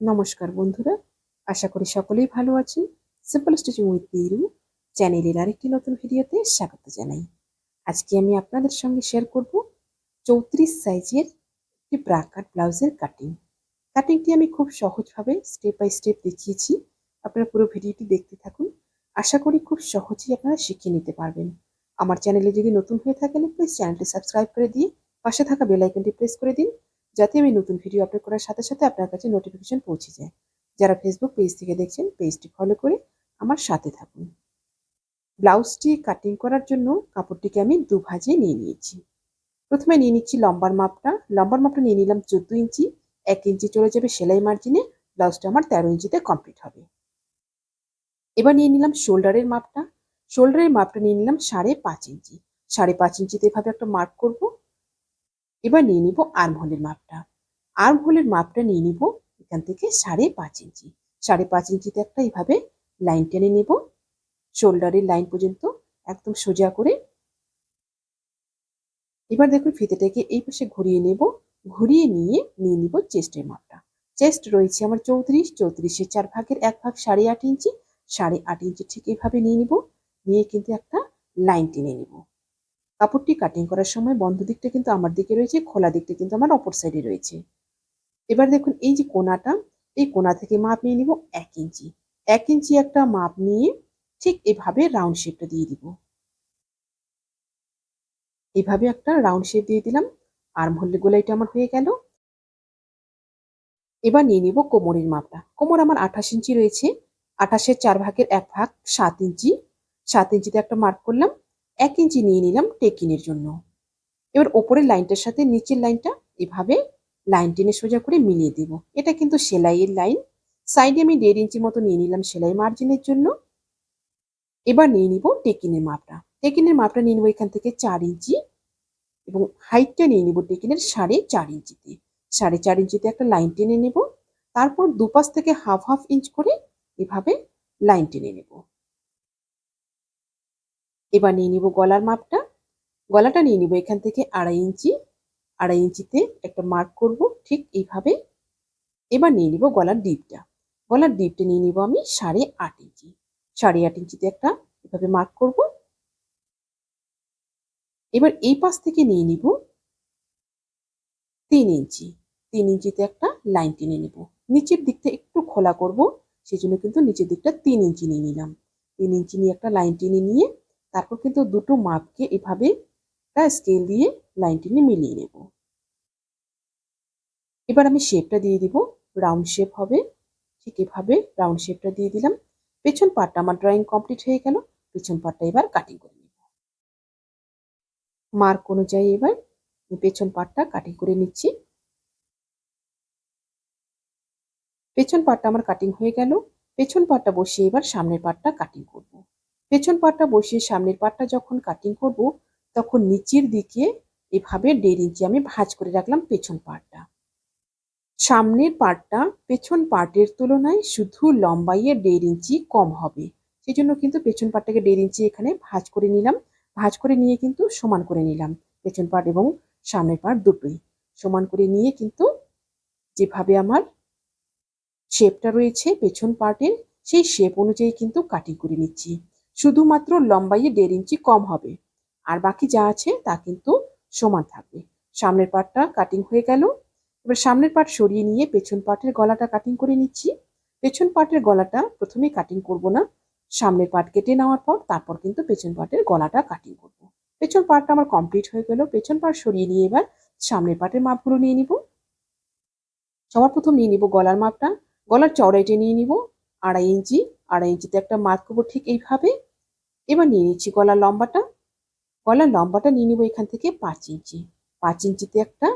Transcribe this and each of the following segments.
নমস্কার বন্ধুরা, আশা করি সকলেই ভালো আছেন। সিম্পল স্টিচিং উইথ পিরু চ্যানেলের আরেকটি নতুন ভিডিওতে স্বাগত জানাই। আজকে আমি আপনাদের সঙ্গে শেয়ার করব চৌত্রিশ সাইজের একটি ব্রা কাট ব্লাউজের কাটিং কাটিংটি আমি খুব সহজভাবে স্টেপ বাই স্টেপ দেখিয়েছি। আপনারা পুরো ভিডিওটি দেখতে থাকুন। আশা করি খুব সহজেই আপনারা শিখে নিতে পারবেন। আমার চ্যানেলে যদি নতুন হয়ে থাকেন প্লিজ চ্যানেলটি সাবস্ক্রাইব করে দিয়ে পাশে থাকা বেল আইকনটি প্রেস করে দিন। যাতে আমি নতুন ভিডিও আপলোড করার সাথে সাথে আপনার কাছে নোটিফিকেশন পৌঁছে যায়। যারা ফেসবুক পেজ থেকে দেখছেন পেজটি ফলো করে আমার সাথে থাকুন। ব্লাউজটি কাটিং করার জন্য কাপড়টিকে আমি দু ভাজে নিয়ে নিয়েছি। প্রথমে নিয়ে নিচ্ছি লম্বার মাপটা। লম্বার মাপটা নিয়ে নিলাম চোদ্দ ইঞ্চি। এক ইঞ্চি চলে যাবে সেলাই মার্জিনে ব্লাউজটা আমার তেরো ইঞ্চিতে কমপ্লিট হবে। এবার নিয়ে নিলাম শোল্ডারের মাপটা। শোল্ডারের মাপটা নিয়ে নিলাম সাড়ে পাঁচ ইঞ্চি। সাড়ে পাঁচ ইঞ্চিতে এভাবে একটা মার্ক করব। এবার নিয়ে নিব আর্ম হোলের মাপটা। আর্ম হোলের মাপটা নিয়ে নিব এখান থেকে সাড়ে পাঁচ ইঞ্চি। সাড়ে পাঁচ ইঞ্চিতে একটা এইভাবে লাইন টেনে নেব। শোল্ডারের লাইন পর্যন্ত একদম সোজা করে। এবার দেখুন ফিতেটাকে এই পাশে ঘুরিয়ে নেব। ঘুরিয়ে নিয়ে নিয়ে নিব চেস্টের মাপটা। চেস্ট রয়েছে আমার চৌত্রিশ, চৌত্রিশের চার ভাগের এক ভাগ সাড়ে আট ইঞ্চি। সাড়ে আট ইঞ্চি ঠিক এইভাবে নিয়ে নিব। নিয়ে কিন্তু একটা লাইন টেনে নেব। কাপড়টি কাটিং করার সময় বন্ধ দিকটা কিন্তু আমার দিকে রয়েছে, খোলা দিকটা কিন্তু আমার অপর সাইডে রয়েছে। এবার দেখুন, এই যে কোনাটা, এই কোনা থেকে মাপ নিয়ে নিব এক ইঞ্চি। এক ইঞ্চি একটা মাপ নিয়ে ঠিক এভাবে রাউন্ড শেপটা দিয়ে দিব। এভাবে একটা রাউন্ড শেপ দিয়ে দিলাম আর হোল গোলাইটা আমার হয়ে গেল। এবার নিয়ে নিব কোমরের মাপটা। কোমর আমার আঠাশ ইঞ্চি রয়েছে, আঠাশের চার ভাগের এক ভাগ সাত ইঞ্চি। সাত ইঞ্চিতে একটা মার্ক করলাম এক ইঞ্চি নিয়ে নিলাম টেকিনের জন্য। এবার ওপরের লাইনটার সাথে নিচের লাইনটা এভাবে লাইন টেনে সোজা করে মিলিয়ে দেব। এটা কিন্তু সেলাইয়ের লাইন। সাইডে আমি দেড় ইঞ্চি মতো নিয়ে নিলাম সেলাই মার্জিনের জন্য। এবার নিয়ে নিব টেকিনের মাপটা। টেকিনের মাপটা নিয়ে নিব এখান থেকে চার ইঞ্চি এবং হাইটটা নিয়ে নিব টেকিনের সাড়ে চার ইঞ্চিতে। সাড়ে চার ইঞ্চিতে একটা লাইন টেনে নেব। তারপর দুপাশ থেকে হাফ হাফ ইঞ্চ করে এভাবে লাইন টেনে নেব। এবার নিয়ে নিব গলার মাপটা। গলাটা নিয়ে নিব এখান থেকে আড়াই ইঞ্চি। আড়াই ইঞ্চিতে একটা মার্ক করব ঠিক এইভাবে। এবার নিয়ে নিব গলার ডিপটা। গলার ডিপটা নিয়ে নিব আমি সাড়ে আট ইঞ্চি। সাড়ে আট ইঞ্চিতে একটা এভাবে মার্ক করব। এবার এই পাশ থেকে নিয়ে নিব তিন ইঞ্চি। তিন ইঞ্চিতে একটা লাইন টেনে নেব। নিচের দিকটা একটু খোলা করব সেই জন্য কিন্তু নিচের দিকটা তিন ইঞ্চি নিয়ে নিলাম। তিন ইঞ্চি নিয়ে একটা লাইন টেনে নিয়ে তারপর কিন্তু দুটো মাপকে এভাবে একটা স্কেল দিয়ে লাইন টেনে মিলিয়ে নেব। এবার আমি শেপটা দিয়ে দিব রাউন্ড শেপ হবে। ঠিক এভাবে রাউন্ড শেপটা দিয়ে দিলাম। পেছন পাটটা আমার ড্রয়িং কমপ্লিট হয়ে গেল, পেছন পাটটা এবার কাটিং করে নেব। মার্ক অনুযায়ী এবার পেছন পাটটা কাটিং করে নিচ্ছি। পেছন পাটটা আমার কাটিং হয়ে গেল, পেছন পাটটা বসিয়ে এবার সামনের পাটটা কাটিং করব। পেছন পাটটা বসিয়ে সামনের পাটটা যখন কাটিং করব, তখন নিচের দিকে এভাবে দেড় ইঞ্চি আমি ভাঁজ করে রাখলাম পেছন পাটটা। সামনের পার্টটা পেছন পার্টের তুলনায় শুধু লম্বাইয়ে দেড় ইঞ্চি কম হবে। সেই জন্য কিন্তু পেছন পার্টটাকে দেড় ইঞ্চি এখানে ভাঁজ করে নিলাম। ভাঁজ করে নিয়ে কিন্তু সমান করে নিলাম পেছন পাট এবং সামনের পাট দুটোই। সমান করে নিয়ে কিন্তু যেভাবে আমার শেপটা রয়েছে পেছন পার্টের সেই শেপ অনুযায়ী কিন্তু কাটিং করে নিচ্ছি। শুধুমাত্র লম্বাইয়ে দেড় ইঞ্চি কম হবে। আর বাকি যা আছে তা কিন্তু সমান থাকবে। সামনের পাটটা কাটিং হয়ে গেল। এবার সামনের পাট সরিয়ে নিয়ে পেছন পাটের গলাটা কাটিং করে নিচ্ছি। পেছন পাটের গলাটা প্রথমে কাটিং করব না। সামনের পাট কেটে নেওয়ার পর তারপর কিন্তু পেছন পাটের গলাটা কাটিং করব। পেছন পাটটা আমার কমপ্লিট হয়ে গেল। পেছন পাট সরিয়ে নিয়ে এবার সামনের পাটের মাপগুলো নিয়ে নিব। সবার প্রথম নিয়ে নিব গলার মাপটা। গলার চওড়াইটে নিয়ে নিব। আড়াই ইঞ্চি। আড়াই ইঞ্চিতে একটা মার্ক করব ঠিক এইভাবে। এবার নিয়ে নিচ্ছি গলার লম্বাটা। গলার লম্বাটা নিয়ে নিব এখান থেকে পাঁচ ইঞ্চি। পাঁচ ইঞ্চিতে একটা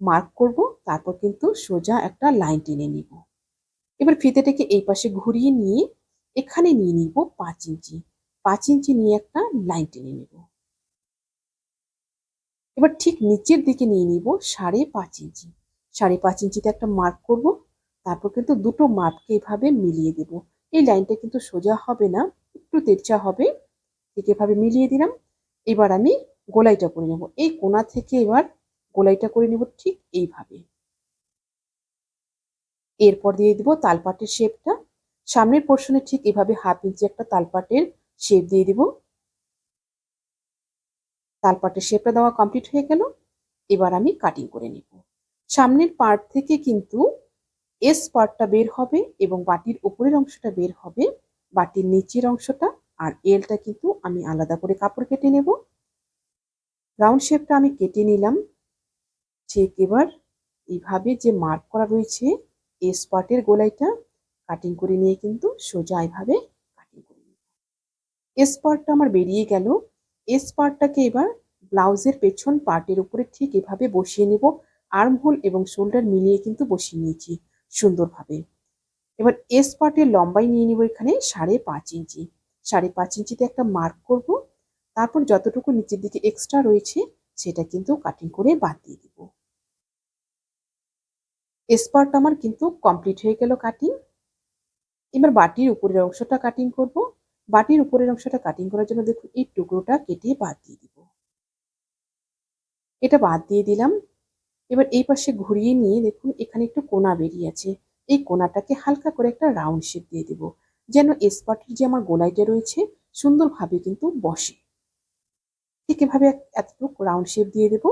মার্ক করব, তারপর কিন্তু সোজা একটা লাইন টেনে নিব। এবার ফিতেটাকে এই পাশে ঘুরিয়ে নিয়ে এখানে নিয়ে নিব পাঁচ ইঞ্চি। পাঁচ ইঞ্চি নিয়ে একটা লাইন টেনে নেব। এবার ঠিক নিচের দিকে নিয়ে নিব সাড়ে পাঁচ ইঞ্চি। সাড়ে পাঁচ ইঞ্চিতে একটা মার্ক করব, তারপর কিন্তু দুটো মাপকে এভাবে মিলিয়ে দেব। এই লাইনটা কিন্তু সোজা হবে না। একটু তেরচা হবে, ঠিক এভাবে মিলিয়ে দিলাম। এবার আমি গোলাইটা করে নেব। এই কোনা থেকে এবার গোলাইটা করে নেব ঠিক এইভাবে। এরপর দিয়ে দিব তালপাটের শেপটা। সামনের পোর্শনে ঠিক এভাবে হাফ ইঞ্চি একটা তালপাটের শেপ দিয়ে দিব। তালপাটের শেপটা দেওয়া কমপ্লিট হয়ে গেল। এবার আমি কাটিং করে নিব। সামনের পার্ট থেকে কিন্তু এস পার্টটা বের হবে এবং বাটির উপরের অংশটা বের হবে। বাটির নিচের অংশটা আর এলটা কিন্তু আমি আলাদা করে কাপড় কেটে নেব। রাউন্ড শেপটা আমি কেটে নিলাম। ঠিক এবার এইভাবে যে মার্ক করা রয়েছে এস পার্টের গোলাইটা কাটিং করে নিয়ে কিন্তু সোজা এভাবে কাটিং করে নেব এস পার্টটা আমার বেরিয়ে গেল। এস পার্টটাকে এবার ব্লাউজের পেছন পার্টের উপরে ঠিক এভাবে বসিয়ে নেব। আর্মহোল এবং শোল্ডার মিলিয়ে কিন্তু বসিয়ে নিয়েছি সুন্দরভাবে। এবার এস পার্টের লম্বাই নিয়ে নিব এখানে সাড়ে পাঁচ ইঞ্চি। সাড়ে পাঁচ ইঞ্চিতে একটা মার্ক করব। তারপর যতটুকু নিচের দিকে এক্সট্রা রয়েছে, সেটা কিন্তু কাটিং করে বাদ দিয়ে দিব। এস পার্ট আমার কিন্তু কমপ্লিট হয়ে গেল কাটিং এবার বাটির উপরের অংশটা কাটিং করব। বাটির উপরের অংশটা কাটিং করার জন্য দেখুন, এই টুকরোটা কেটে বাদ দিয়ে দিব। এটা বাদ দিয়ে দিলাম। এবার এই পাশে ঘুরিয়ে নিয়ে দেখুন, এখানে একটু কোনা বেরিয়ে আছে এই কোনাটাকে হালকা করে একটা রাউন্ড শেপ দিয়ে দিব, যেন স্পটের যে আমার গোলাইটা রয়েছে সুন্দরভাবে কিন্তু বসে। ঠিক এভাবে এতটুকু রাউন্ড শেপ দিয়ে দেব।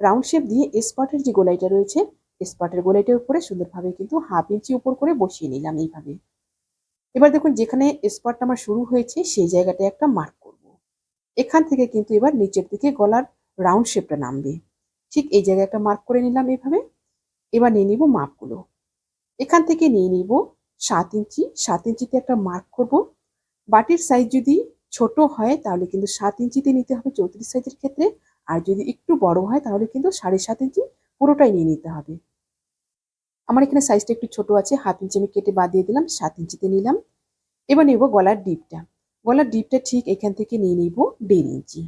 রাউন্ড শেপ দিয়ে স্পটের যে গোলাইটা রয়েছে স্পটের গোলাইটার উপরে সুন্দরভাবে কিন্তু হাফ ইঞ্চি উপর করে বসিয়ে নিলাম এইভাবে। এবার দেখুন যেখানে স্পটটা আমার শুরু হয়েছে, সেই জায়গাটায় একটা মার্ক করব। এখান থেকে কিন্তু এবার নিচের দিকে গলার রাউন্ড শেপটা নামবে। ঠিক এই জায়গায় একটা মার্ক করে নিলাম এইভাবে। এবার নিয়ে নিব মাপগুলো। এখান থেকে নিয়ে নিব সাত ইঞ্চি। সাত ইঞ্চিতে একটা মার্ক করব। বাটির সাইজ যদি ছোট হয় তাহলে কিন্তু সাত ইঞ্চিতে নিতে হবে চৌত্রিশ সাইজের ক্ষেত্রে। আর যদি একটু বড় হয় তাহলে কিন্তু সাড়ে সাত ইঞ্চি পুরোটাই নিয়ে নিতে হবে। আমার এখানে সাইজটা একটু ছোট আছে, হাফ ইঞ্চি আমি কেটে বাদ দিয়ে দিলাম, সাত ইঞ্চিতে নিলাম। এবার নেব গলার ডিপটা গলার ডিপটা ঠিক এখান থেকে নিয়ে নিব দেড় ইঞ্চি।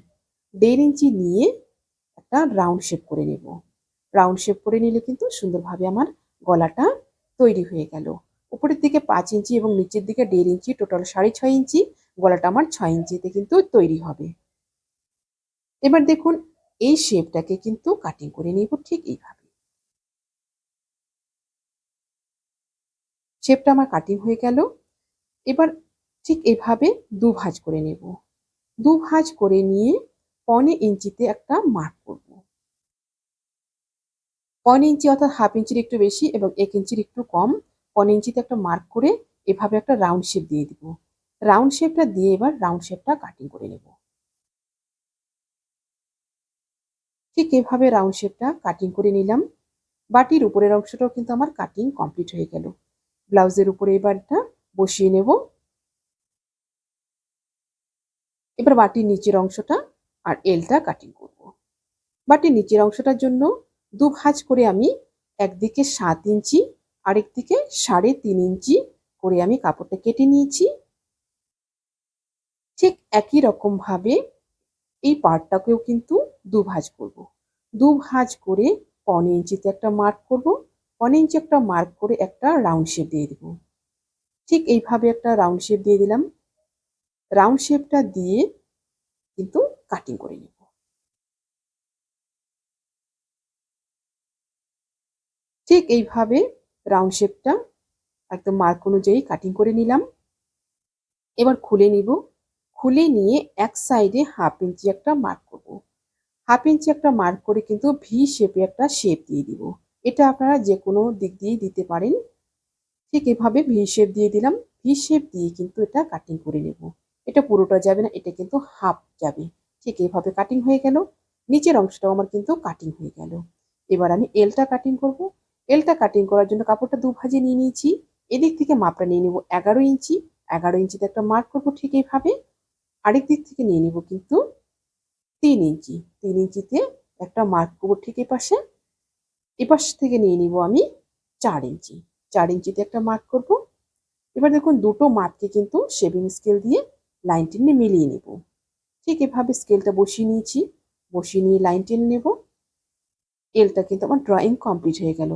দেড় ইঞ্চি নিয়ে একটা রাউন্ড শেপ করে নেব। রাউন্ড শেপ করে নিলে কিন্তু সুন্দরভাবে আমার গলাটা তৈরি হয়ে গেল। উপরের দিকে পাঁচ ইঞ্চি এবং নিচের দিকে দেড় ইঞ্চি টোটাল সাড়ে ছয় ইঞ্চি, গলাটা আমার ছয় ইঞ্চিতে কিন্তু তৈরি হবে। এবার দেখুন, এই শেপটাকে কিন্তু কাটিং করে নিব ঠিক এইভাবে। শেপটা আমার কাটিং হয়ে গেল। এবার ঠিক এভাবে দু ভাঁজ করে নেব। দু ভাঁজ করে নিয়ে পনে ইঞ্চিতে একটা মার্ক করব। পনে ইঞ্চি অর্থাৎ হাফ ইঞ্চির একটু বেশি এবং এক ইঞ্চির একটু কম পনে ইঞ্চিতে একটা মার্ক করে এভাবে একটা রাউন্ড শেপ দিয়ে দিব। রাউন্ড শেপটা দিয়ে এবার রাউন্ড শেপটা কাটিং করে নেব। ঠিক এভাবে রাউন্ড শেপটা কাটিং করে নিলাম। বাটির উপরের অংশটাও কিন্তু আমার কাটিং কমপ্লিট হয়ে গেল। ব্লাউজের উপরে এবারটা বসিয়ে নেব। এবার বাটির নিচের অংশটা আর এলটা কাটিং করব। বাটির নিচের অংশটার জন্য দু ভাঁজ করে আমি একদিকে সাত ইঞ্চি আরেক দিকে সাড়ে তিন ইঞ্চি করে আমি কাপড়টা কেটে নিয়েছি। ঠিক একই রকম ভাবে এই পার্টটাকেও কিন্তু দু ভাঁজ করব। দু ভাঁজ করে পনে ইঞ্চিতে একটা মার্ক করব, পনে ইঞ্চি একটা মার্ক করে একটা রাউন্ড শেপ দিয়ে দেবো। ঠিক এইভাবে একটা রাউন্ড শেপ দিয়ে দিলাম। রাউন্ড শেপটা দিয়ে কিন্তু কাটিং করে নেব। ঠিক এইভাবে রাউন্ড শেপটা একদম মার্ক অনুযায়ী কাটিং করে নিলাম। এবার খুলে নিব। খুলে নিয়ে এক সাইডে হাফ ইঞ্চি একটা মার্ক করব। হাফ ইঞ্চি একটা মার্ক করে কিন্তু ভি শেপে একটা শেপ দিয়ে দিব। এটা আপনারা যে কোনো দিক দিয়ে দিতে পারেন। ঠিক এভাবে ভি শেপ দিয়ে দিলাম। ভি শেপ দিয়ে কিন্তু এটা কাটিং করে নেব। এটা পুরোটা যাবে না, এটা কিন্তু হাফ যাবে। ঠিক এভাবে কাটিং হয়ে গেল। নিচের অংশটাও আমার কিন্তু কাটিং হয়ে গেল। এবার আমি এলটা কাটিং করব। এলটা কাটিং করার জন্য কাপড়টা দু ভাজে নিয়ে নিয়েছি। এদিক থেকে মাপটা নিয়ে নেব এগারো ইঞ্চি। এগারো ইঞ্চিতে একটা মার্ক করব ঠিক এইভাবে। আরেক দিক থেকে নিয়ে নিব কিন্তু তিন ইঞ্চি। তিন ইঞ্চিতে একটা মার্ক করব ঠিক এই পাশে এপাশ থেকে নিয়ে নিব আমি চার ইঞ্চি। চার ইঞ্চিতে একটা মার্ক করব। এবার দেখুন দুটো মাপকে কিন্তু শেভিং স্কেল দিয়ে লাইন টেনে মিলিয়ে নেব। ঠিক এভাবে স্কেলটা বসিয়ে নিয়েছি। বসিয়ে নিয়ে লাইন টেনে নেব। এলটা কিন্তু আমার ড্রয়িং কমপ্লিট হয়ে গেল।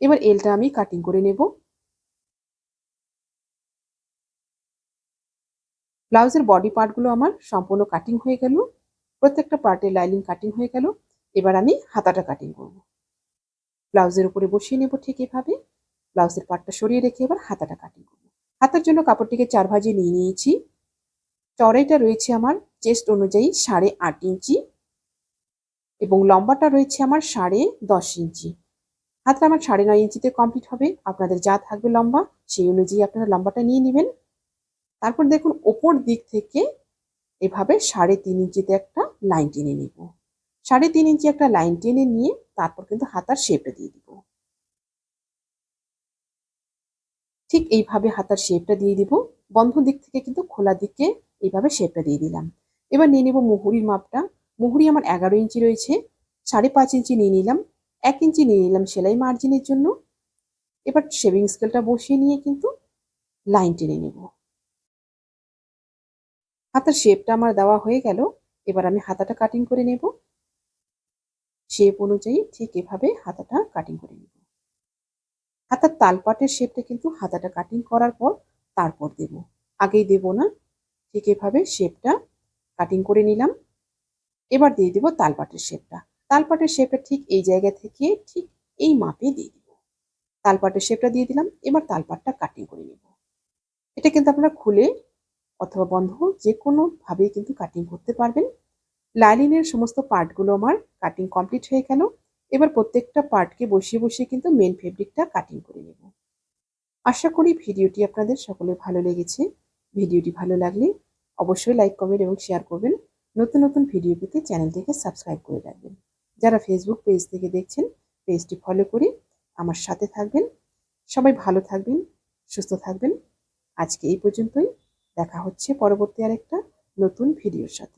এবার এলটা আমি কাটিং করে নেব। ব্লাউজের বডি পার্টগুলো আমার সম্পূর্ণ কাটিং হয়ে গেল। প্রত্যেকটা পার্টের লাইনিং কাটিং হয়ে গেল। এবার আমি হাতাটা কাটিং করব। ব্লাউজের উপরে বসিয়ে নেব ঠিক এভাবে। ব্লাউজের পার্টটা সরিয়ে রেখে এবার হাতাটা কাটিং করব। হাতার জন্য কাপড়টিকে চার ভাজে নিয়ে নিয়েছি। চড়াইটা রয়েছে আমার চেস্ট অনুযায়ী সাড়ে আট ইঞ্চি এবং লম্বাটা রয়েছে আমার সাড়ে দশ ইঞ্চি। হাতটা আমার সাড়ে নয় ইঞ্চিতে কমপ্লিট হবে। আপনাদের যা থাকবে লম্বা, সেই অনুযায়ী আপনারা লম্বাটা নিয়ে নেবেন। তারপর দেখুন, ওপর দিক থেকে এভাবে সাড়ে তিন ইঞ্চিতে একটা লাইন টেনে নেব। সাড়ে তিন ইঞ্চি একটা লাইন টেনে নিয়ে তারপর কিন্তু হাতার শেপটা দিয়ে দিব। ঠিক এইভাবে হাতার শেপটা দিয়ে দিব। বন্ধ দিক থেকে কিন্তু খোলা দিকে এইভাবে শেপটা দিয়ে দিলাম। এবার নিয়ে নেব মুহুরির মাপটা। মুহুরি আমার এগারো ইঞ্চি রয়েছে। সাড়ে পাঁচ ইঞ্চি নিয়ে নিলাম। এক ইঞ্চি নিয়ে নিলাম সেলাই মার্জিনের জন্য। এবার শেভিং স্কেলটা বসিয়ে নিয়ে কিন্তু লাইন টেনে নেব। হাতার শেপটা আমার দেওয়া হয়ে গেল। এবার আমি হাতাটা কাটিং করে নেব। শেপ অনুযায়ী ঠিক এভাবে হাতাটা কাটিং করে নেব। হাতার তালপাটের শেপটা কিন্তু হাতাটা কাটিং করার পর তারপর দেব। আগেই দেব না। ঠিক এভাবে শেপটা কাটিং করে নিলাম। এবার দিয়ে দিব তালপাটের শেপটা তালপাটের শেপটা ঠিক এই জায়গা থেকে ঠিক এই মাপে দিয়ে দিব। তালপাটের শেপটা দিয়ে দিলাম, এবার তালপাটটা কাটিং করে নেব। এটা কিন্তু আপনারা খুলে অথবা বন্ধ যে কোনোভাবেই কিন্তু কাটিং করতে পারবেন। লাইলিনের সমস্ত পার্টগুলো আমার কাটিং কমপ্লিট হয়ে গেল। এবার প্রত্যেকটা পার্টকে বসিয়ে বসিয়ে কিন্তু মেন ফেব্রিকটা কাটিং করে নেব। আশা করি ভিডিওটি আপনাদের সকলের ভালো লেগেছে। ভিডিওটি ভালো লাগলে অবশ্যই লাইক কমেন্ট এবং শেয়ার করবেন। নতুন নতুন ভিডিও পেতে চ্যানেলটিকে সাবস্ক্রাইব করে রাখবেন। যারা ফেসবুক পেজ থেকে দেখছেন পেজটি ফলো করে আমার সাথে থাকবেন। সবাই ভালো থাকবেন, সুস্থ থাকবেন। আজকে এই পর্যন্তই। দেখা হচ্ছে পরবর্তী আরেকটা নতুন ভিডিওর সাথে।